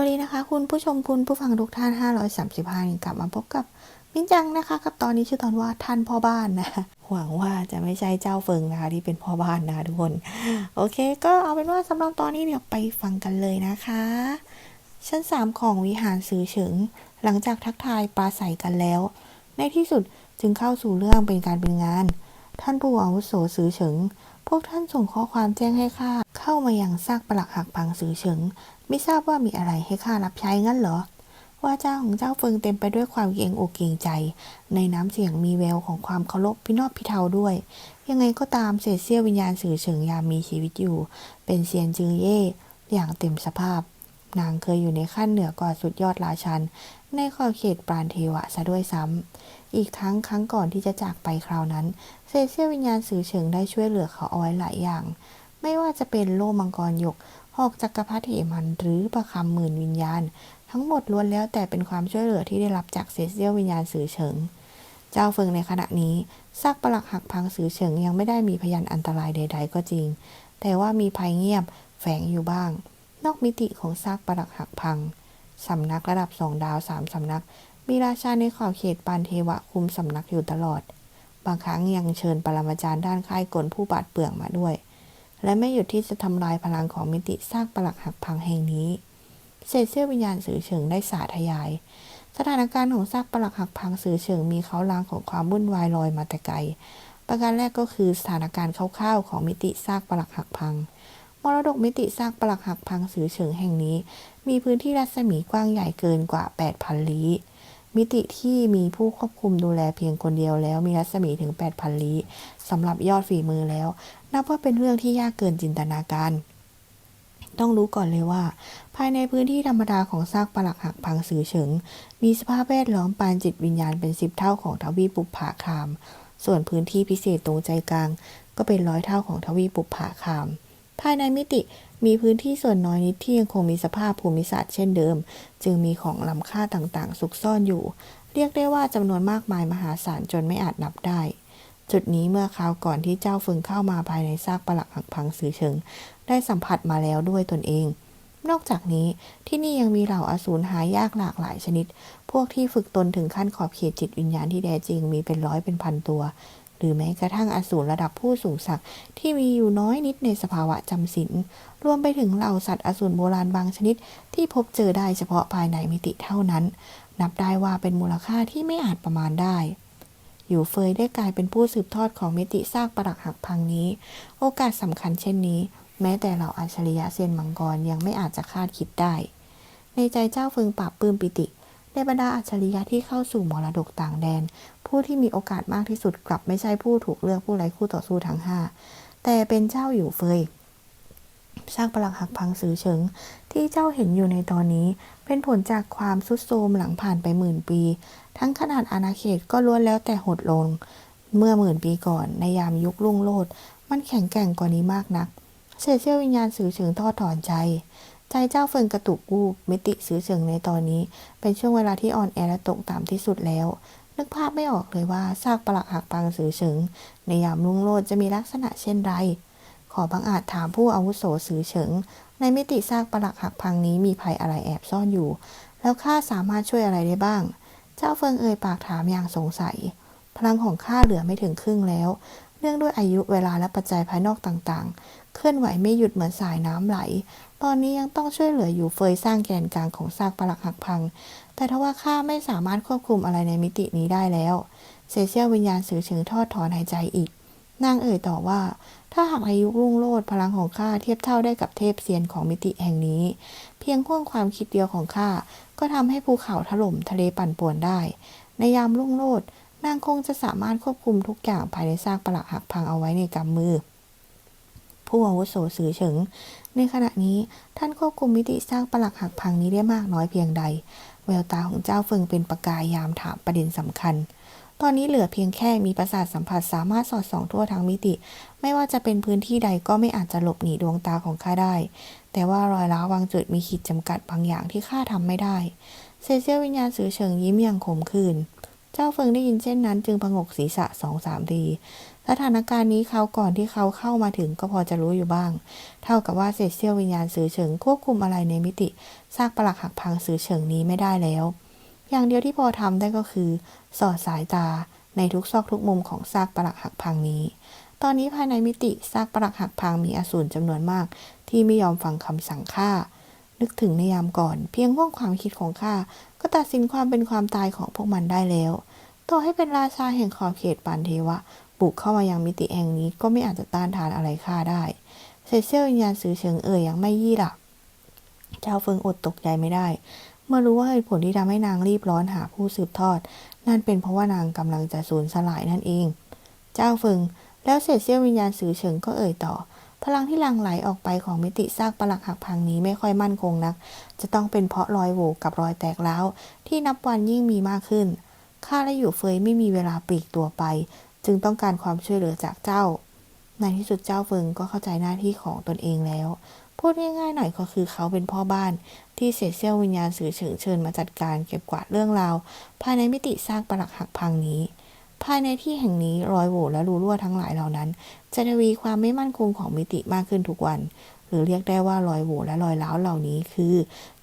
วัสดีนะคะ คุณผู้ชมคุณผู้ฟังทุกท่าน 535นี่กลับมาพบกับมิ้นจังนะคะ กับตอนนี้ชื่อตอนว่าท่านพ่อบ้านนะหวังว่าจะไม่ใช่เจ้าเฟิงนะคะที่เป็นพ่อบ้านนะทุกคน โอเค ก็เอาเป็นว่าสำหรับตอนนี้เดี๋ยวไปฟังกันเลยนะคะ ชั้น 3 ของวิหารสือเฉิง หลังจากทักทายปราศัยกันแล้ว ในที่สุดจึงเข้าสู่เรื่องเป็นการเป็นงาน ท่านผู้อาวุโสสือเฉิง พวกท่านส่งข้อความแจ้งให้ข้า เข้ามายังซากปลักหักพังสือเฉิง ไม่ทราบว่ามีอะไรให้ข้ารับใช้งั้นเหรอ ว่าเจ้าของเจ้าเฟิงเต็มไปด้วยความเกรงอกเกรงใจ ในน้ำเสียงมีแววของความเคารพพินอบพิเทาด้วย ยังไงก็ตามเศษเสี้ยววิญญาณสื่อเฉิงยามมีชีวิตอยู่ เป็นเซียนจือเย่อย่างเต็มสภาพ นางเคยอยู่ในขั้นเหนือกว่าสุดยอดราชัน ในขอบเขตปราณเทวะซะด้วยซ้ำอีกทั้งครั้งก่อนที่จะจากไปคราวนั้นเศษเสี้ยววิญญาณสื่อเฉิงได้ช่วยเหลือเขาเอาไว้หลายอย่าง ไม่ว่าจะเป็นโลมังกรหยก หอกจักรพรรดิเหมันหรือประคำหมื่นวิญญาณ ทั้งหมดล้วนแล้วแต่เป็นความช่วยเหลือที่ได้รับจากเศษเสี้ยววิญญาณสื่อเฉิง เจ้าเฟิงในขณะนี้ซากปลักหักพังสื่อเฉิงยังไม่ได้มีพยานอันตรายใด ๆ ก็จริง แต่ว่ามีภัยเงียบแฝงอยู่บ้าง นอกมิติของซากปลักหักพังสำนักระดับสองดาวสามสำนัก มีราชาในขอบเขตปานเทวะคุมสำนักอยู่ตลอด บางครั้งยังเชิญปรมาจารย์ด้านค่ายกลผู้บาดเปลืองมาด้วย และไม่หยุดที่จะทำลายพลังของมิติซากปลักหักพังแห่งนี้ เศษเสี้ยววิญญาณสื่อเฉิงได้สาธยาย สถานการณ์ของซากปลักหักพังสื่อเฉิงมีเขาลางของความวุ่นวายลอยมาแต่ไกล ประการแรกก็คือสถานการณ์คร่าวๆของมิติซากปลักหักพัง มรดกมิติซากปลักหักพังสื่อเฉิงแห่งนี้ มีพื้นที่รัศมีกว้างใหญ่เกินกว่า 8,000 ลี้มิติที่มีผู้ควบคุมดูแลเพียงคนเดียวแล้วมีรัศมีถึง 8,000 ลี้สำหรับยอดฝีมือแล้ว นับว่าเป็นเรื่องที่ยากเกินจินตนาการ ต้องรู้ก่อนเลยว่า ภายในพื้นที่ธรรมดาของซากปลักหักพังสือเฉิง มีสภาพแวดล้อมปานจิตวิญญาณเป็นสิบเท่าของทวีปปุปผาคาม ส่วนพื้นที่พิเศษตรงใจกลาง ก็เป็นร้อยเท่าของทวีปปุปผาคาม ภายในมิติมีพื้นที่ส่วนน้อยนิดที่ยังคงมีสภาพภูมิศาสตร์เช่นเดิม จึงมีของล้ำค่าต่างๆซุกซ่อนอยู่ เรียกได้ว่าจำนวนมากมายมหาศาลจนไม่อาจนับได้ จุดนี้เมื่อคราวก่อนที่เจ้าฟิงเข้ามาภายในซากปลักหักพังสือเฉิง ได้สัมผัสมาแล้วด้วยตนเอง นอกจากนี้ที่นี่ยังมีเหล่าอสูรหายากหลากหลายชนิด พวกที่ฝึกตนถึงขั้นขอบเขตจิตวิญญาณที่แท้จริงมีเป็นร้อยเป็นพันตัว หรือแม้กระทั่งอสูรระดับผู้สูงศักดิ์ที่มีอยู่น้อยนิดในสภาวะจำศีลรวมไปถึงเหล่าสัตว์อสูรโบราณบางชนิด ที่พบเจอได้เฉพาะภายในมิติเท่านั้น นับได้ว่าเป็นมูลค่าที่ไม่อาจประมาณได้ อยู่เฟยได้กลายเป็นผู้สืบทอดของมิติซากปรักหักพังนี้ โอกาสสำคัญเช่นนี้ แม้แต่เหล่าอัจฉริยะเซียนมังกรยังไม่อาจจะคาดคิดได้ ในใจเจ้าเฟิงปราบปื้มปิติในบรรดาอัจฉริยะที่เข้าสู่มรดกต่างแดน ผู้ที่มีโอกาสมากที่สุดกลับไม่ใช่ผู้ถูกเลือกผู้ไร้คู่ต่อสู้ทั้งห้าแต่เป็นเจ้าอยู่เฟย ซากปลักหักพังสือเฉิง ที่เจ้าเห็นอยู่ในตอนนี้ เป็นผลจากความสุดโทรมหลังผ่านไปหมื่นปี ทั้งขนาดอาณาเขตก็ล้วนแล้วแต่หดลง เมื่อหมื่นปีก่อนในยามยุครุ่งโรจน์มันแข็งแกร่งกว่านี้มากนักเศษเสี้ยววิญญาณสื่อเฉิงทอดถอนใจ ใจเจ้าเฟิงกระตุกวูบมิติสื่อเฉิงในตอนนี้ เป็นช่วงเวลาที่อ่อนแอและตกต่ำที่สุดแล้วนึกภาพไม่ออกเลยว่าซากปลักหักพังสื่อเฉิง ในยามรุ่งโรจน์จะมีลักษณะเช่นไร อบังอาจถามผู้อาวุโสสือเฉิง ในมิติซากปลักหักพังนี้มีภัยอะไรแอบซ่อนอยู่ แล้วข้าสามารถช่วยอะไรได้บ้าง เจ้าเฟิงเอ่ยปากถามอย่างสงสัย พลังของข้าเหลือไม่ถึงครึ่งแล้ว เนื่องด้วยอายุเวลาและปัจจัยภายนอกต่างๆ เคลื่อนไหวไม่หยุดเหมือนสายน้ำไหล ตอนนี้ยังต้องช่วยเหลืออยู่เฟยสร้างแกนกลางของซากปลักหักพัง แต่ทว่าข้าไม่สามารถควบคุมอะไรในมิตินี้ได้แล้วเซเซียลวิญญาณสื่อเฉิงทอดถอนหายใจอีก นางเอ่ยต่อว่า ถ้าหากอายุรุ่งโรจน์พลังของข้าเทียบเท่าได้กับเทพเซียนของมิติแห่งนี้ เพียงห่วงความคิดเดียวของข้าก็ทำให้ภูเขาถล่มทะเลปั่นป่วนได้ ในยามรุ่งโรจน์นางคงจะสามารถควบคุมทุกอย่างภายในซากปลักหักพังเอาไว้ในกำมือ ผู้อาวุโสสื่อเฉิง ในขณะนี้ท่านควบคุมมิติซากปลักหักพังนี้ได้มากน้อยเพียงใด แววตาของเจ้าเฟิงเป็นประกายยามถามประเด็นสำคัญ ตอนนี้เหลือเพียงแค่มีประสาทสัมผัสสามารถสอดส่องทั่วทั้งมิติ ไม่ว่าจะเป็นพื้นที่ใดก็ไม่อาจจะหลบหนีดวงตาของข้าได้ แต่ว่ารอยร้าวบางจุดมีขีดจำกัดบางอย่างที่ข้าทำไม่ได้ เซเซียลวิญญาณสื่อเฉิงยิ้มอย่างขมขื่นเจ้าเฟิงได้ยินเช่นนั้น จึงผงกศีรษะสองสามทีสถานการณ์นี้เขาก่อนที่เขาเข้ามาถึงก็พอจะรู้อยู่บ้าง เท่ากับว่าเศษเสี้ยววิญญาณสื่อเฉิงควบคุมอะไรในมิติซากปลักหักพังสื่อเฉิงนี้ไม่ได้แล้ว อย่างเดียวที่พอทำได้ก็คือ สอดสายตาในทุกซอกทุกมุมของซากปลักหักพังนี้ ตอนนี้ภายในมิติซากปลักหักพังมีอสูรจำนวนมาก ที่ไม่ยอมฟังคำสั่งข้านึกถึงในยามก่อน เพียงว่องความคิดของข้าก็ตัดสินความเป็นความตายของพวกมันได้แล้ว ต่อให้เป็นราชาแห่งขอบเขตปานเทวะบุกเข้ามายังมิติแห่งนี้ก็ไม่อาจจะต้านทานอะไรข้าได้เซเซลวิญญาณสื่อเฉิงเอ่ยยังไม่ยี่หลับเจ้าเฟิงอดตกใจไม่ได้ เมื่อรู้ว่าเหตุผลที่ทำให้นางรีบร้อนหาผู้สืบทอด นั่นเป็นเพราะว่านางกำลังจะสูญสลายนั่นเอง เจ้าเฟิงแล้วเศษเสี้ยววิญญาณสือเฉิงก็เอ่ยต่อ พลังที่ลังไหลออกไปของมิติซากปลักหักพังนี้ไม่ค่อยมั่นคงนัก จะต้องเป็นเพราะรอยโหวกับรอยแตกร้าวที่นับวันยิ่งมีมากขึ้นข้าและอยู่เฟยไม่มีเวลาปลีกตัวไป จึงต้องการความช่วยเหลือจากเจ้าในที่สุดเจ้าเฟิงก็เข้าใจหน้าที่ของตนเองแล้ว พูดง่ายๆหน่อยก็คือเขาเป็นพ่อบ้าน ที่เศษเสี้ยววิญญาณสื่อเฉิงเชิญมาจัดการเก็บกวาดเรื่องราว ภายในมิติซากปลักหักพังนี้ ภายในที่แห่งนี้รอยโหว่และรูรั่วทั้งหลายเหล่านั้น จะทวีความไม่มั่นคงของมิติมากขึ้นทุกวัน หรือเรียกได้ว่ารอยโหว่และรอยร้าวเหล่านี้คือ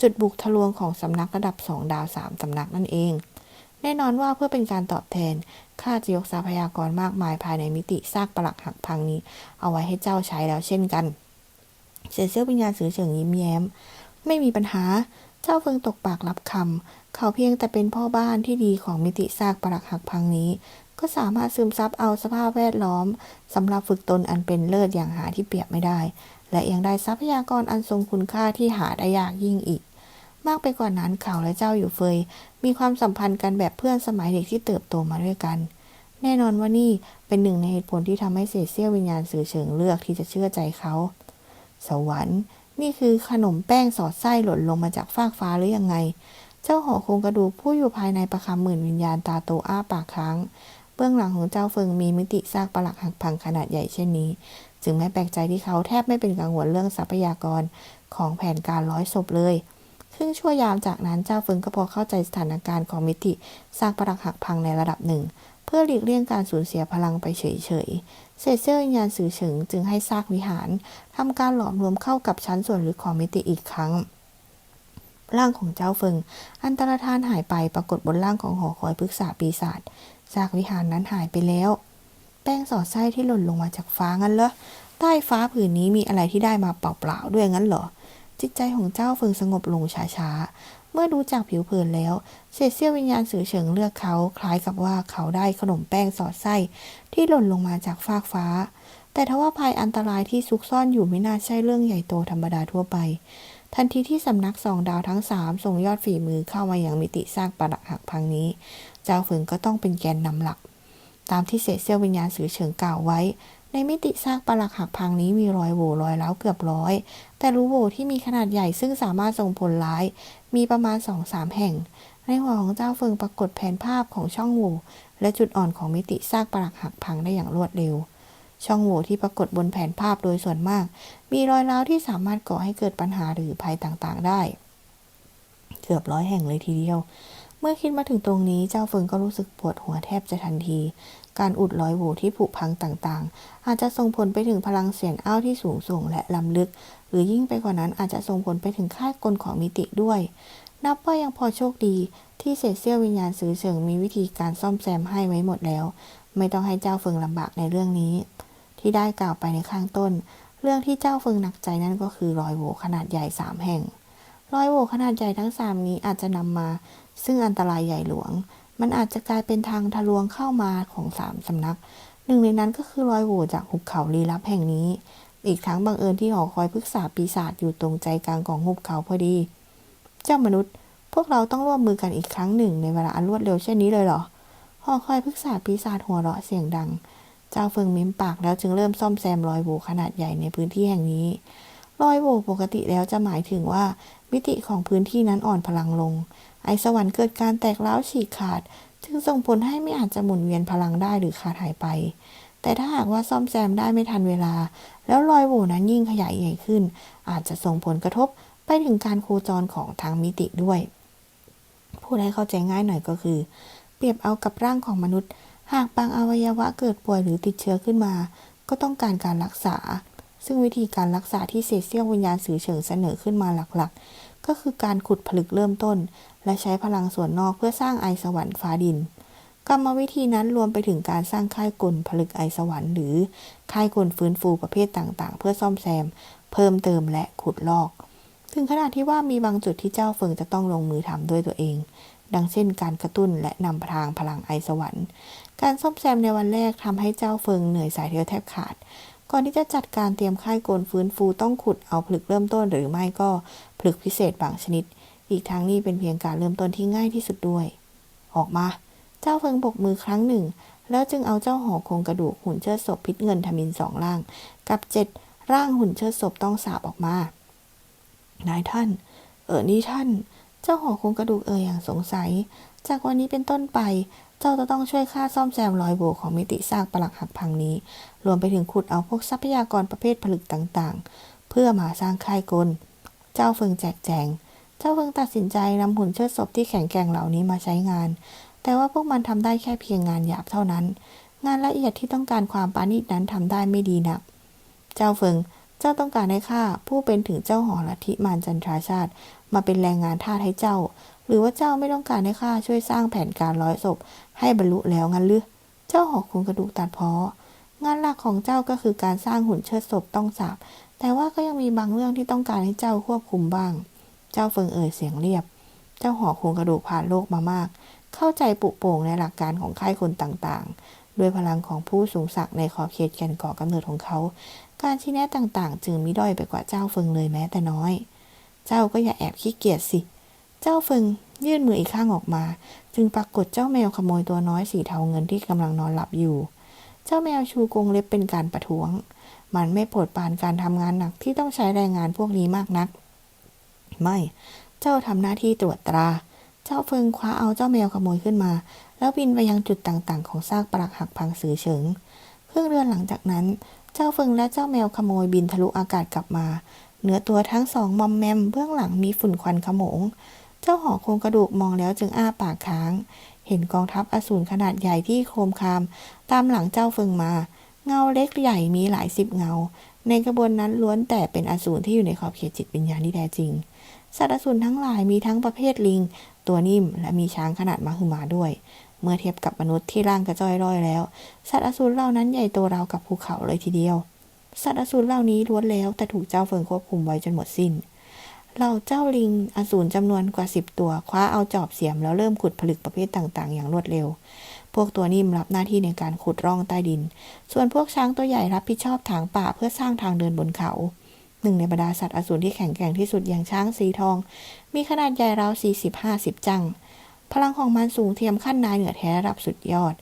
จุดบุกทะลวงของสำนักระดับสองดาวสามสำนักนั่นเอง แน่นอนว่าเพื่อเป็นการตอบแทนข้าจะยกทรัพยากรมากมายภายในมิติซากปลักหักพังนี้ เอาไว้ให้เจ้าใช้แล้วเช่นกัน เสียเซี่ยววิญญาณสื่อเฉิงยิ้มแย้ม ไม่มีปัญหา เจ้าเฟิงตกปากรับคำ เขาเพียงแต่เป็นพ่อบ้านที่ดีของมิติซากปรักหักพังนี้ ก็สามารถซึมซับเอาสภาพแวดล้อมสำหรับฝึกตนอันเป็นเลิศอย่างหาที่เปรียบไม่ได้ และยังได้ทรัพยากรอันทรงคุณค่าที่หาได้ยากยิ่งอีก มากไปกว่านั้นเขาและเจ้าอยู่เฟย มีความสัมพันธ์กันแบบเพื่อนสมัยเด็กที่เติบโตมาด้วยกันแน่นอนว่านี่เป็นหนึ่งในเหตุผลที่ทำให้เศษเสี้ยววิญญาณสื่อเฉิงเลือกที่จะเชื่อใจเขา สวรรค์ นี่คือขนมแป้งสอดไส้หล่นลงมาจากฟากฟ้าหรือยังไง เจ้าหอโครงกระดูกผู้อยู่ภายในประคำหมื่นวิญญาณตาโตอ้าปากค้าง เบื้องหลังของเจ้าเฟิงมีมิติซากปลักหักพังขนาดใหญ่เช่นนี้ จึงไม่แปลกใจที่เขาแทบไม่เป็นกังวลเรื่องทรัพยากรของแผนการร้อยศพเลยครึ่งชั่วยามจากนั้นเจ้าเฟิงก็พอเข้าใจสถานการณ์ของมิติซากปลักหักพังในระดับหนึ่ง เพื่อหลีกเลี่ยงการสูญเสียพลังไปเฉย เศษเสี้ยววิญญาณสื่อเฉิงจึงให้ซากวิหารทำการหลอมรวมเข้ากับชั้นส่วนลึกของมิติอีกครั้ง ร่างของเจ้าเฟิง อันตรธานหายไปปรากฏบนร่างของหอคอยพฤกษาปีศาจซากวิหารนั้นหายไปแล้ว แป้งสอดไส้ที่หล่นลงมาจากฟ้างั้นเหรอใต้ฟ้าผืนนี้มีอะไรที่ได้มาเปล่าๆด้วยงั้นเหรอจิตใจของเจ้าเฟิงสงบลงช้าๆ เมื่อดูจากผิวเผินแล้วเศษเสี้ยววิญญาณสื่อเฉิงเลือกเขา คล้ายกับว่าเขาได้ขนมแป้งสอดไส้ที่หล่นลงมาจากฟากฟ้า แต่ทว่าภัยอันตรายที่ซุกซ่อนอยู่ไม่น่าใช่เรื่องใหญ่โตธรรมดาทั่วไป ทันทีที่สำนักสองดาวทั้งสามส่งยอดฝีมือเข้ามาอย่างมิติซากปรักหักพังนี้ เจ้าเฟิงก็ต้องเป็นแกนนำหลัก ตามที่เศษเสี้ยววิญญาณสื่อเฉิงกล่าวไว้ ในมิติซากปรักหักพังนี้มีรอยโหว่รอยร้าวเกือบร้อยแต่รูโหว่ที่มีขนาดใหญ่ซึ่งสามารถส่งผลร้าย มีประมาณสองสามแห่ง ในหัวของเจ้าเฟิงปรากฏแผนภาพของช่องโหว่และจุดอ่อนของมิติซากปรักหักพังได้อย่างรวดเร็ว ช่องโหว่ที่ปรากฏบนแผนภาพโดยส่วนมาก มีรอยร้าวที่สามารถก่อให้เกิดปัญหาหรือภัยต่างๆ ได้ เกือบร้อยแห่งเลยทีเดียว เมื่อคิดมาถึงตรงนี้เจ้าเฟิงก็รู้สึกปวดหัวแทบจะทันที การอุดรอยโหว่ที่ผุพังต่างๆ อาจจะส่งผลไปถึงพลังเสียงอ้าวที่สูงส่งและล้ำลึก หรือยิ่งไปกว่านั้นอาจจะส่งผลไปถึงค่ายกลของมิติด้วย นับว่ายังพอโชคดีที่เศษเสี้ยววิญญาณสื่อเฉิงมีวิธีการซ่อมแซมให้ไว้หมดแล้ว ไม่ต้องให้เจ้าเฟิงลำบากในเรื่องนี้ ที่ได้กล่าวไปในข้างต้น เรื่องที่เจ้าเฟิงหนักใจนั่นก็คือรอยโหวขนาดใหญ่สามแห่ง รอยโหวขนาดใหญ่ทั้งสามนี้อาจจะนำมา ซึ่งอันตรายใหญ่หลวง มันอาจจะกลายเป็นทางทะลวงเข้ามาของสามสำนัก หนึ่งในนั้นก็คือรอยโหวจากหุบเขาลี้ลับแห่งนี้ อีกทั้งบังเอิญที่หอคอยพฤกษาปีศาจอยู่ตรงใจกลางของหุบเขาพอดี เจ้ามนุษย์ พวกเราต้องร่วมมือกันอีกครั้งหนึ่งในเวลาอันรวดเร็วเช่นนี้เลยเหรอ หอคอยพฤกษาปีศาจหัวเราะเสียงดัง เจ้าเฟิงมิ้มปากแล้วจึงเริ่มซ่อมแซมรอยโหว่ขนาดใหญ่ในพื้นที่แห่งนี้ รอยโหว่ปกติแล้วจะหมายถึงว่ามิติของพื้นที่นั้นอ่อนพลังลง ไอสวรรค์เกิดการแตกร้าวฉีกขาดจึงส่งผลให้ไม่อาจจะหมุนเวียนพลังได้หรือขาดหายไป แต่ถ้าหากว่าซ่อมแซมได้ไม่ทันเวลา แล้วรอยโหว่นั้นยิ่งขยายใหญ่ขึ้น อาจจะส่งผลกระทบไปถึงการโคจรของทางมิติด้วย พูดให้เข้าใจง่ายหน่อยก็คือ เปรียบเอากับร่างของมนุษย์ หากบางอวัยวะเกิดป่วยหรือติดเชื้อขึ้นมา ก็ต้องการการรักษา ซึ่งวิธีการรักษาที่เศษเสี้ยววิญญาณสื่อเฉิงเสนอขึ้นมาหลักๆ ก็คือการขุดผลึกเริ่มต้น และใช้พลังส่วนนอกเพื่อสร้างไอสวรรค์ฟ้าดิน กรรมวิธีนั้นรวมไปถึงการสร้างค่ายกลผลึกไอสวรรค์หรือค่ายกลฟื้นฟูประเภทต่างๆ เพื่อซ่อมแซม เพิ่มเติมและขุดลอก ถึงขนาดที่ว่ามีบางจุดที่เจ้าเฟิงจะต้องลงมือทำด้วยตัวเอง ดังเช่น การกระตุ้นและนำทางพลังไอสวรรค์ การซ่อมแซมในวันแรกทำให้เจ้าเฟิงเหนื่อยสายเทือแทบขาดก่อนที่จะจัดการเตรียมค่ายกลฟื้นฟูต้องขุดเอาผลึกเริ่มต้นหรือไม่ก็ผลึกพิเศษบางชนิด อีกทั้งนี้เป็นเพียงการเริ่มต้นที่ง่ายที่สุดด้วย ออกมา เจ้าเฟิงบกมือครั้งหนึ่ง แล้วจึงเอาเจ้าหอโครงกระดูกหุ่นเชิดศพพิษเงินทมินสองร่าง กับเจ็ดร่างหุ่นเชิดศพต้องสาบออกมา นายท่าน เออนี่ท่าน เจ้าหอโครงกระดูกเอ่ยอย่างสงสัย จากวันนี้เป็นต้นไป เจ้าจะต้องช่วยข้าซ่อมแซมรอยโบวของมิติซากปรักหักพังนี้ รวมไปถึงขุดเอาพวกทรัพยากรประเภทผลึกต่างๆ เพื่อมาสร้างค่ายกล เจ้าเฟิงแจกแจง เจ้าเฟิงตัดสินใจนำหุ่นเชิดศพที่แข็งแกร่งเหล่านี้มาใช้งาน แต่ว่าพวกมันทำได้แค่เพียงงานหยาบเท่านั้น งานละเอียดที่ต้องการความปานีตนั้นทำได้ไม่ดีนัก เจ้าเฟิง เจ้าต้องการให้ข้าผู้เป็นถึงเจ้าหอลัทธิมารจันทราชาติ มาเป็นแรงงานทาสให้เจ้า หรือว่าเจ้าไม่ต้องการให้ข้าช่วยสร้างแผนการร้อยศพ ให้บรรลุแล้วงั้นหรือ เจ้าหอโครงกระดูกตัดเพาะงานหลักของเจ้าก็คือการสร้างหุ่นเชิดศพต้องสาบ แต่ว่าก็ยังมีบางเรื่องที่ต้องการให้เจ้าควบคุมบ้าง เจ้าเฟิงเอ่ยเสียงเรียบ เจ้าหอโครงกระดูกผ่านโลกมามาก เข้าใจปุโป่งในหลักการของค่ายคนต่างๆ ด้วยพลังของผู้สูงศักดิ์ในขอบเขตแก่นก่อกำเนิดของเขา การชี้แนะต่างๆ จึงมิด้อยไปกว่าเจ้าเฟิงเลยแม้แต่น้อย เจ้าก็อย่าแอบขี้เกียจสิ เจ้าเฟิงยื่นมืออีกข้างออกมา จึงปรากฏเจ้าแมวขโมยตัวน้อยสีเทาเงินที่กำลังนอนหลับอยู่ เจ้าแมวชูกรงเล็บเป็นการประท้วง มันไม่โปรดปรานการทำงานหนักที่ต้องใช้แรงงานพวกนี้มากนัก ไม่ เจ้าทำหน้าที่ตรวจตรา เจ้าเฟิงคว้าเอาเจ้าแมวขโมยขึ้นมา แล้วบินไปยังจุดต่างๆ ของซากปรักหักพังสือเฉิงครึ่งเดือนหลังจากนั้น เจ้าเฟิงและเจ้าแมวขโมยบินทะลุอากาศกลับมาเนื้อตัวทั้งสองมอมแมมเบื้องหลังมีฝุ่นควันขโมง เจ้าหอโครงกระดูกมองแล้วจึงอ้าปากค้าง เห็นกองทัพอสูรขนาดใหญ่ที่โคมคาม ตามหลังเจ้าเฟิงมา เงาเล็กใหญ่มีหลายสิบเงา ในกระบวนนั้นล้วนแต่เป็นอสูรที่อยู่ในขอบเขตจิตวิญญาณที่แท้จริงสัตว์อสูรทั้งหลายมีทั้งประเภทลิง ตัวนิ่มและมีช้างขนาดมหึมาด้วย เมื่อเทียบกับมนุษย์ที่ร่างกระจ้อยร่อยแล้ว สัตว์อสูรเหล่านั้นใหญ่โตราวกับภูเขาเลยทีเดียว สัตว์อสูรเหล่านี้ล้วนแล้วแต่ถูกเจ้าเฟิงควบคุมไว้จนหมดสิ้นเหล่าเจ้าลิงอสูรจำนวนกว่าสิบตัวคว้าเอาจอบเสียมแล้วเริ่มขุดผลึกประเภทต่างๆ อย่างรวดเร็ว พวกตัวนิ่มรับหน้าที่ในการขุดร่องใต้ดิน ส่วนพวกช้างตัวใหญ่รับผิดชอบถางป่าเพื่อสร้างทางเดินบนเขา หนึ่งในบรรดาสัตว์อสูรที่แข็งแกร่งที่สุดอย่างช้างสีทอง มีขนาดใหญ่ราว40-50 จัง พลังของมันสูงเทียมขั้นนายเหนือแท้ระดับสุดยอด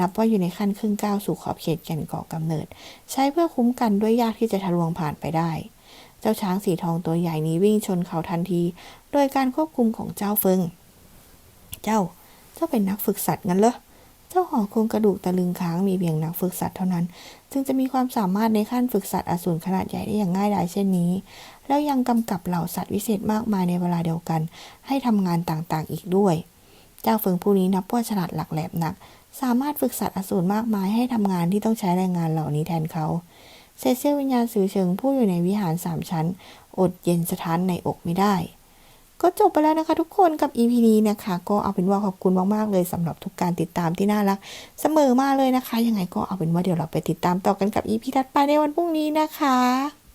นับว่าอยู่ในขั้นครึ่งก้าวสู่ขอบเขตแก่นก่อกำเนิด ใช้เพื่อคุ้มกันด้วยยากที่จะทะลวงผ่านไปได้ เจ้าช้างสีทองตัวใหญ่นี้วิ่งชนเขาทันที โดยการควบคุมของเจ้าเฟิง เจ้าเจ้าเป็นนักฝึกสัตว์งั้นเหรอ จ้าหอโครงกระดูกตะลึงค้างมีเพียงนักฝึกสัตว์เท่านั้น จึงจะมีความสามารถในขั้นฝึกสัตว์อสูรขนาดใหญ่ได้อย่างง่ายดายเช่นนี้ แล้วยังกำกับเหล่าสัตว์วิเศษมากมายในเวลาเดียวกัน ให้ทำงานต่างๆ อีกด้วย เจ้าเฟิงผู้นี้นับว่าฉลาดหลักแหลมหนัก สามารถฝึกสัตว์อสูรมากมายให้ทำงานที่ต้องใช้แรงงานเหล่านี้แทนเขาเซเซียลวิญญาณสื่อเชิงผู้อยู่ในวิหารสามชั้น อดเย็นสถานในอกไม่ได้ ก็จบไปแล้วนะคะทุกคนกับ EP นี้นะคะ ก็เอาเป็นว่าขอบคุณมากๆเลยสำหรับทุกการติดตามที่น่ารัก เสมอมาเลยนะคะ ยังไงก็เอาเป็นว่าเดี๋ยวเราไปติดตามต่อกันกับ EP ถัดไปในวันพรุ่งนี้นะคะ